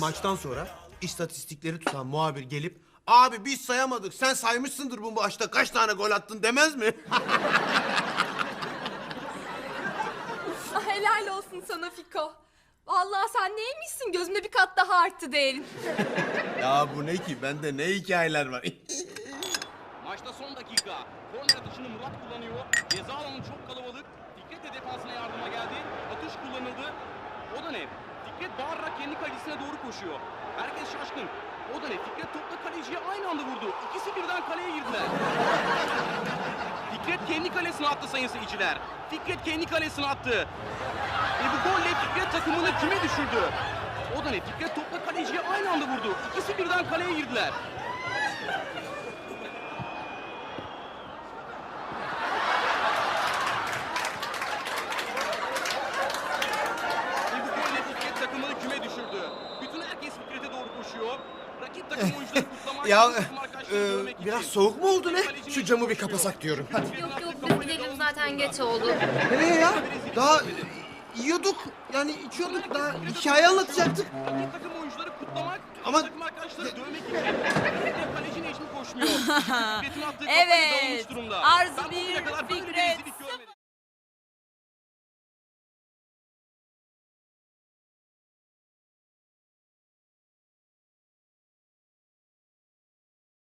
Maçtan sonra istatistikleri tutan muhabir gelip abi biz sayamadık sen saymışsındır bu maçta kaç tane gol attın demez mi? Ah, helal olsun sana Fiko. Vallahi sen neymişsin gözümde bir kat daha arttı değerin. ya bu ne ki bende ne hikayeler var. Maçta son dakika. Korner atışını Murat kullanıyor. Ceza alanı çok kalabalık. Fikret de defansına yardıma geldi. Atış kullanıldı. O da ne? Fikret bağırarak kendi kalesine doğru koşuyor. Herkes şaşkın. O da ne? Fikret topla kaleciye aynı anda vurdu. İkisi birden kaleye girdiler. Fikret kendi kalesine attı sayın seyirciler. Fikret kendi kalesine attı. Ve bu golle Fikret takımını küme düşürdü. O da ne? Fikret topla kaleciye aynı anda vurdu. İkisi birden kaleye girdiler. Ve bu golle Fikret takımını küme düşürdü. Bütün herkes Fikret'e doğru koşuyor. Rakip takım oyuncuları kutlamak, ya e, biraz soğuk mu oldu ne? Şu camı bir kapasak diyorum. Hadi. Yok yok biz gidelim zaten geç oldu. Nereye ya? Daha yiyorduk yani içiyorduk daha hikaye anlatacaktık. Takım oyuncuları kutlamak, Ama- takım arkadaşları dövmek için. Fikret kalecinin için koşmuyor. Evet. Arzu bir,